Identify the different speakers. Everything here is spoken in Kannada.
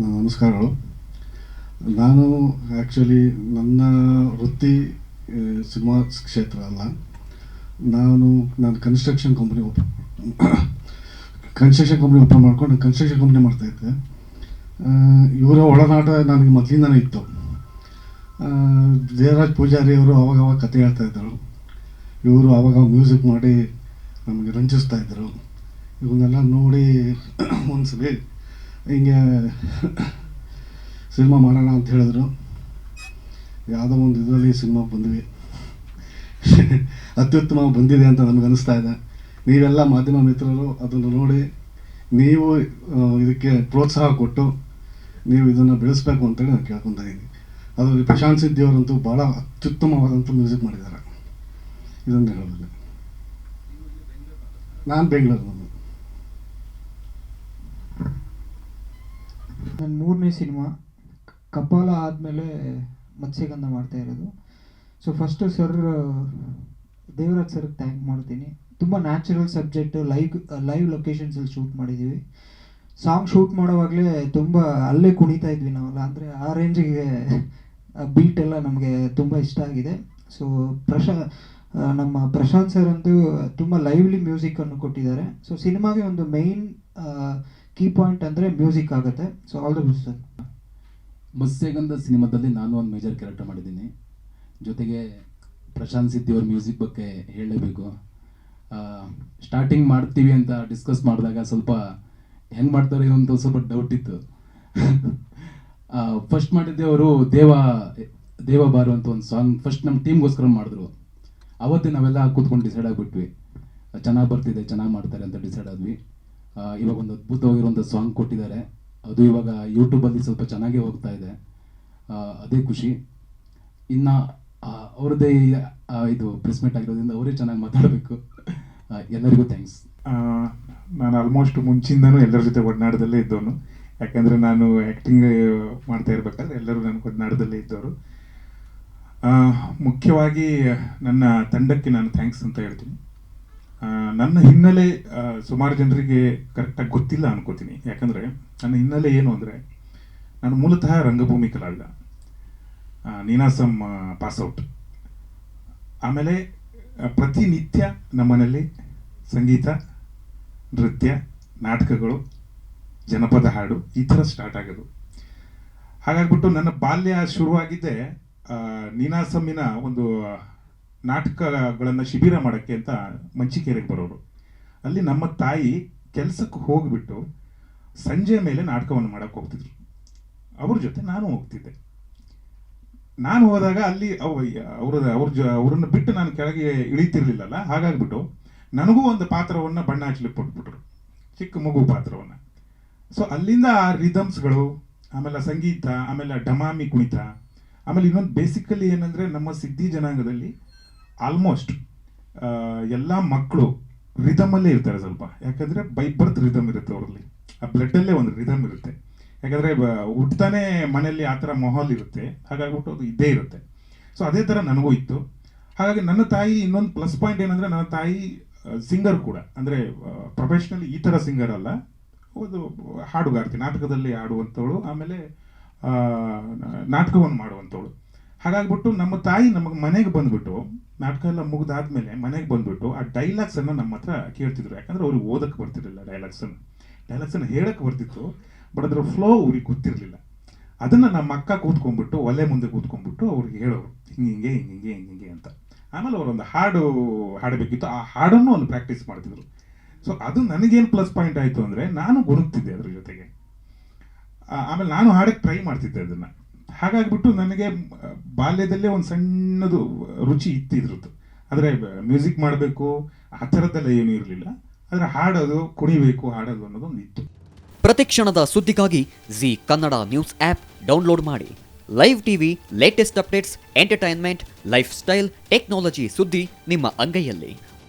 Speaker 1: ನಮಸ್ಕಾರಗಳು. ನಾನು ಆ್ಯಕ್ಚುಲಿ ನನ್ನ ವೃತ್ತಿ ಸಿನಿಮಾ ಕ್ಷೇತ್ರ ಅಲ್ಲ. ನಾನು ನಾನು construction company open construction company open ಮಾಡ್ಕೊಂಡು ಕನ್ಸ್ಟ್ರಕ್ಷನ್ ಕಂಪ್ನಿ ಮಾಡ್ತಾಯಿದ್ದೆ ಇವರ ಒಳನಾಟ ನನಗೆ ಮೊದಲಿಂದನೇ ಇತ್ತು. ದೇವರಾಜ್ ಪೂಜಾರಿ ಅವರು ಅವಾಗ ಅವಾಗ ಕತೆ ಹೇಳ್ತಾಯಿದ್ರು ಇವರು ಅವಾಗ ಮ್ಯೂಸಿಕ್ ಮಾಡಿ ನಮಗೆ ರಂಜಿಸ್ತಾ ಇದ್ದರು. ಇವನ್ನೆಲ್ಲ ನೋಡಿ ಒಂದ್ಸಲಿ ಹಿಂಗೆ ಸಿನಿಮಾ ಮಾಡೋಣ ಅಂತ ಹೇಳಿದ್ರು. ಯಾವುದೋ ಒಂದು ಇದರಲ್ಲಿ ಸಿನಿಮಾ ಬಂದ್ವಿ. ಅತ್ಯುತ್ತಮ ಬಂದಿದೆ ಅಂತ ನಮ್ಗೆ ಅನಿಸ್ತಾ ಇದೆ. ನೀವೆಲ್ಲ ಮಾಧ್ಯಮ ಮಿತ್ರರು, ಅದನ್ನು ನೋಡಿ ನೀವು ಇದಕ್ಕೆ ಪ್ರೋತ್ಸಾಹ ಕೊಟ್ಟು ನೀವು ಇದನ್ನು ಬೆಳೆಸ್ಬೇಕು ಅಂತೇಳಿ ನಾನು ಕೇಳ್ಕೊತಾ ಇದ್ದೀನಿ. ಅದರಲ್ಲಿ ಪ್ರಶಾಂತ್ ಸಿದ್ದಿ ಅವರಂತೂ ಭಾಳ ಅತ್ಯುತ್ತಮವಾದಂಥ ಮ್ಯೂಸಿಕ್ ಮಾಡಿದ್ದಾರೆ. ಇದನ್ನು ಹೇಳೋದಿಲ್ಲ. ನಾನು ಬೆಂಗಳೂರು ನಾನು
Speaker 2: ನನ್ನ ಮೂರನೇ ಸಿನಿಮಾ, ಕಪಾಲ ಆದಮೇಲೆ ಮತ್ಸ್ಯಗಂಧ ಮಾಡ್ತಾ ಇರೋದು. ಸೊ ಫಸ್ಟು ಸರ್ ದೇವರಾಜ್ ಸರ್ಗೆ ಥ್ಯಾಂಕ್ ಮಾಡ್ತೀನಿ. ತುಂಬ ನ್ಯಾಚುರಲ್ ಸಬ್ಜೆಕ್ಟು ಲೈವ್ ಲೈವ್ ಲೊಕೇಶನ್ಸಲ್ಲಿ ಶೂಟ್ ಮಾಡಿದ್ದೀವಿ ಸಾಂಗ್ ಶೂಟ್ ಮಾಡೋವಾಗಲೇ ತುಂಬ ಅಲ್ಲೇ ಕುಣಿತಾ ಇದ್ವಿ ನಾವೆಲ್ಲ. ಅಂದರೆ ಆ ರೇಂಜಿಗೆ ಬೀಟ್ ಎಲ್ಲ ನಮಗೆ ತುಂಬ ಇಷ್ಟ ಆಗಿದೆ. ಸೊ ಪ್ರಶಾ, ನಮ್ಮ ಪ್ರಶಾಂತ್ ಸರ್ ಅಂತೂ ತುಂಬ ಲೈವ್ಲಿ ಮ್ಯೂಸಿಕನ್ನು ಕೊಟ್ಟಿದ್ದಾರೆ. ಸೊ ಸಿನಿಮಾಗೆ ಒಂದು ಮೇಯ್ನ್ ಕೀ ಪಾಯಿಂಟ್ ಅಂದರೆ ಮ್ಯೂಸಿಕ್ ಆಗುತ್ತೆ. So all the sir
Speaker 3: Matsyagandha ಸಿನಿಮಾದಲ್ಲಿ ನಾನು ಒಂದು ಮೇಜರ್ ಕ್ಯಾರೆಕ್ಟರ್ ಮಾಡಿದ್ದೀನಿ. ಜೊತೆಗೆ ಪ್ರಶಾಂತ್ ಸಿದ್ದಿ ಅವ್ರ ಮ್ಯೂಸಿಕ್ ಬಗ್ಗೆ ಹೇಳಲೇಬೇಕು. ಸ್ಟಾರ್ಟಿಂಗ್ ಮಾಡ್ತೀವಿ ಅಂತ ಡಿಸ್ಕಸ್ ಮಾಡಿದಾಗ ಸ್ವಲ್ಪ ಹೆಂಗೆ ಮಾಡ್ತಾರೆ ಅಂತ ಸ್ವಲ್ಪ ಡೌಟ್ ಇತ್ತು. ಫಸ್ಟ್ ಮಾಡಿದ್ದೆ ಅವರು ದೇವ ದೇವ ಬಾರು ಅಂತ ಒಂದು ಸಾಂಗ್ ಫಸ್ಟ್ ನಮ್ಮ ಟೀಮ್ಗೋಸ್ಕರ ಮಾಡಿದ್ರು. ಅವತ್ತೇ ನಾವೆಲ್ಲ ಕೂತ್ಕೊಂಡು ಡಿಸೈಡ್ ಆಗಿಬಿಟ್ವಿ. ಚೆನ್ನಾಗಿ ಬರ್ತಿದೆ, ಚೆನ್ನಾಗಿ ಮಾಡ್ತಾರೆ ಅಂತ ಡಿಸೈಡ್ ಆದ್ವಿ. ಇವಾಗ ಒಂದು ಅದ್ಭುತವಾಗಿರುವಂಥ ಸಾಂಗ್ ಕೊಟ್ಟಿದ್ದಾರೆ. ಅದು ಇವಾಗ ಯೂಟ್ಯೂಬಲ್ಲಿ ಸ್ವಲ್ಪ ಚೆನ್ನಾಗೇ ಹೋಗ್ತಾ ಇದೆ. ಅದೇ ಖುಷಿ. ಇನ್ನು ಅವ್ರದ್ದೇ ಇದು ಪ್ರೆಸ್ ಮೀಟ್ ಆಗಿರೋದ್ರಿಂದ ಅವರೇ ಚೆನ್ನಾಗಿ ಮಾತಾಡಬೇಕು. ಎಲ್ಲರಿಗೂ ಥ್ಯಾಂಕ್ಸ್
Speaker 4: ನಾನು ಆಲ್ಮೋಸ್ಟ್ ಮುಂಚಿಂದನೂ ಎಲ್ಲರ ಜೊತೆ ಒಡನಾಡದಲ್ಲೇ ಇದ್ದವನು. ಯಾಕಂದರೆ ನಾನು ಆ್ಯಕ್ಟಿಂಗ್ ಮಾಡ್ತಾ ಇರಬೇಕಾದ್ರೆ ಎಲ್ಲರೂ ನನ್ನ ಒಡನಾಡದಲ್ಲೇ ಇದ್ದವರು. ಮುಖ್ಯವಾಗಿ ನನ್ನ ತಂಡಕ್ಕೆ ನಾನು ಥ್ಯಾಂಕ್ಸ್ ಅಂತ ಹೇಳ್ತೀನಿ. ನನ್ನ ಹಿನ್ನೆಲೆ ಸುಮಾರು ಜನರಿಗೆ ಕರೆಕ್ಟಾಗಿ ಗೊತ್ತಿಲ್ಲ ಅನ್ಕೋತೀನಿ. ಯಾಕಂದರೆ ನನ್ನ ಹಿನ್ನೆಲೆ ಏನು ಅಂದರೆ, ನಾನು ಮೂಲತಃ ರಂಗಭೂಮಿ ಕಲಾವಿದ. ನೀನಾಸಂ ಪಾಸ್ಔಟ್ ಆಮೇಲೆ ಪ್ರತಿನಿತ್ಯ ನಮ್ಮನೆಯಲ್ಲಿ ಸಂಗೀತ, ನೃತ್ಯ, ನಾಟಕಗಳು, ಜನಪದ ಹಾಡು ಈ ಥರ ಸ್ಟಾರ್ಟ್ ಆಗೋದು. ಹಾಗಾಗ್ಬಿಟ್ಟು ನನ್ನ ಬಾಲ್ಯ ಶುರುವಾಗಿದ್ದೆ ನೀನಾಸಮ್ಮಿನ ಒಂದು ನಾಟಕಗಳನ್ನು ಶಿಬಿರ ಮಾಡೋಕ್ಕೆ ಅಂತ ಮಂಚಿಕೇರಿಗೆ ಬರೋರು. ಅಲ್ಲಿ ನಮ್ಮ ತಾಯಿ ಕೆಲಸಕ್ಕೆ ಹೋಗ್ಬಿಟ್ಟು ಸಂಜೆ ಮೇಲೆ ನಾಟಕವನ್ನು ಮಾಡೋಕ್ಕೆ ಹೋಗ್ತಿದ್ರು. ಅವ್ರ ಜೊತೆ ನಾನು ಹೋಗ್ತಿದ್ದೆ. ನಾನು ಹೋದಾಗ ಅಲ್ಲಿ ಅವ್ರ ಅವ್ರ ಜ ಅವ್ರನ್ನ ಬಿಟ್ಟು ನಾನು ಕೆಳಗೆ ಇಳಿತಿರ್ಲಿಲ್ಲಲ್ಲ, ಹಾಗಾಗ್ಬಿಟ್ಟು ನನಗೂ ಒಂದು ಪಾತ್ರವನ್ನು ಬಣ್ಣ ಹಚ್ಚಲಿಕ್ಕೆ ಕೊಟ್ಬಿಟ್ರು ಚಿಕ್ಕ ಮಗು ಪಾತ್ರವನ್ನು. ಸೊ ಅಲ್ಲಿಂದ ಆ ರಿದಮ್ಸ್ಗಳು ಆಮೇಲೆ ಸಂಗೀತ, ಆಮೇಲೆ ಡಮಾಮಿ ಕುಣಿತ, ಆಮೇಲೆ ಇನ್ನೊಂದು ಬೇಸಿಕಲಿ ಏನಂದರೆ ನಮ್ಮ ಸಿದ್ಧಿ ಜನಾಂಗದಲ್ಲಿ ಆಲ್ಮೋಸ್ಟ್ ಎಲ್ಲ ಮಕ್ಕಳು ರಿದಮಲ್ಲೇ ಇರ್ತಾರೆ ಸ್ವಲ್ಪ. ಯಾಕಂದರೆ ಬೈ ಬರ್ತ್ ರಿದಮ್ ಇರುತ್ತೆ ಅವರಲ್ಲಿ. ಆ ಬ್ಲಡ್ಡಲ್ಲೇ ಒಂದು ರಿದಮ್ ಇರುತ್ತೆ. ಯಾಕಂದರೆ ಹುಟ್ತಾನೆ ಮನೆಯಲ್ಲಿ ಆ ಥರ ಮೊಹಲ್ ಇರುತ್ತೆ. ಹಾಗಾಗ್ಬಿಟ್ಟು ಅದು ಇದ್ದೇ ಇರುತ್ತೆ. ಸೊ ಅದೇ ಥರ ನನಗೂ ಇತ್ತು. ಹಾಗಾಗಿ ನನ್ನ ತಾಯಿ ಇನ್ನೊಂದು ಪ್ಲಸ್ ಪಾಯಿಂಟ್ ಏನಂದರೆ ನನ್ನ ತಾಯಿ ಸಿಂಗರ್ ಕೂಡ. ಅಂದರೆ ಪ್ರೊಫೆಷ್ನಲಿ ಈ ಥರ ಸಿಂಗರ್ ಅಲ್ಲ. ಒಂದು ಹಾಡುಗಾರ್ತಿ, ನಾಟಕದಲ್ಲಿ ಹಾಡುವಂಥವಳು. ಆಮೇಲೆ ನಾಟಕವನ್ನು ಮಾಡುವಂಥವಳು. ಹಾಗಾಗ್ಬಿಟ್ಟು ನಮ್ಮ ತಾಯಿ ನಮಗೆ ಮನೆಗೆ ಬಂದ್ಬಿಟ್ಟು, ನಾಟಕ ಎಲ್ಲ ಮುಗಿದಾದ್ಮೇಲೆ ಮನೆಗೆ ಬಂದ್ಬಿಟ್ಟು ಆ ಡೈಲಾಗ್ಸನ್ನು ನಮ್ಮ ಹತ್ರ ಕೇಳ್ತಿದ್ರು. ಯಾಕಂದ್ರೆ ಅವ್ರಿಗೆ ಓದಕ್ಕೆ ಬರ್ತಿರ್ಲಿಲ್ಲ ಡೈಲಾಗ್ಸನ್ನು ಡೈಲಾಗ್ಸನ್ನು ಹೇಳಕ್ಕೆ ಬರ್ತಿತ್ತು ಬಟ್ ಅದರ ಫ್ಲೋ ಅವ್ರಿಗೆ ಗೊತ್ತಿರಲಿಲ್ಲ. ಅದನ್ನು ನಮ್ಮ ಅಕ್ಕ ಕೂತ್ಕೊಂಡ್ಬಿಟ್ಟು, ಒಲೆ ಮುಂದೆ ಕೂತ್ಕೊಂಡ್ಬಿಟ್ಟು ಅವ್ರಿಗೆ ಹೇಳೋರು, ಹಿಂಗೆ ಹಿಂಗೆ ಹಿಂಗೆ ಹಿಂಗೆ ಅಂತ. ಆಮೇಲೆ ಅವರೊಂದು ಹಾಡು ಹಾಡಬೇಕಿತ್ತು. ಆ ಹಾಡನ್ನು ಒಂದು ಪ್ರಾಕ್ಟೀಸ್ ಮಾಡ್ತಿದ್ರು. ಸೊ ಅದು ನನಗೇನು ಪ್ಲಸ್ ಪಾಯಿಂಟ್ ಆಯಿತು ಅಂದರೆ, ನಾನು ಗುಣಗ್ತಿದ್ದೆ ಅದ್ರ ಜೊತೆಗೆ. ಆಮೇಲೆ ನಾನು ಹಾಡಕ್ಕೆ ಟ್ರೈ ಮಾಡ್ತಿದ್ದೆ ಅದನ್ನು. ಹಾಗಾಗ್ಬಿಟ್ಟು ನನಗೆ ಬಾಲ್ಯದಲ್ಲೇ ಒಂದು ಸಣ್ಣದು ರುಚಿ ಇತ್ತಿದ್ರದ್ದು ಆದರೆ ಮ್ಯೂಸಿಕ್ ಮಾಡಬೇಕು, ಆ ಥರದ್ದೆಲ್ಲ ಏನೂ ಇರಲಿಲ್ಲ. ಆದರೆ ಹಾಡೋದು, ಕುಣಿಬೇಕು, ಹಾಡೋದು ಅನ್ನೋದು ಒಂದು ಇತ್ತು.
Speaker 5: ಪ್ರತಿಕ್ಷಣದ ಸುದ್ದಿಗಾಗಿ Zee Kannada news app download ಮಾಡಿ. Live TV latest updates entertainment lifestyle technology ಸುದ್ದಿ ನಿಮ್ಮ ಅಂಗೈಯಲ್ಲಿ.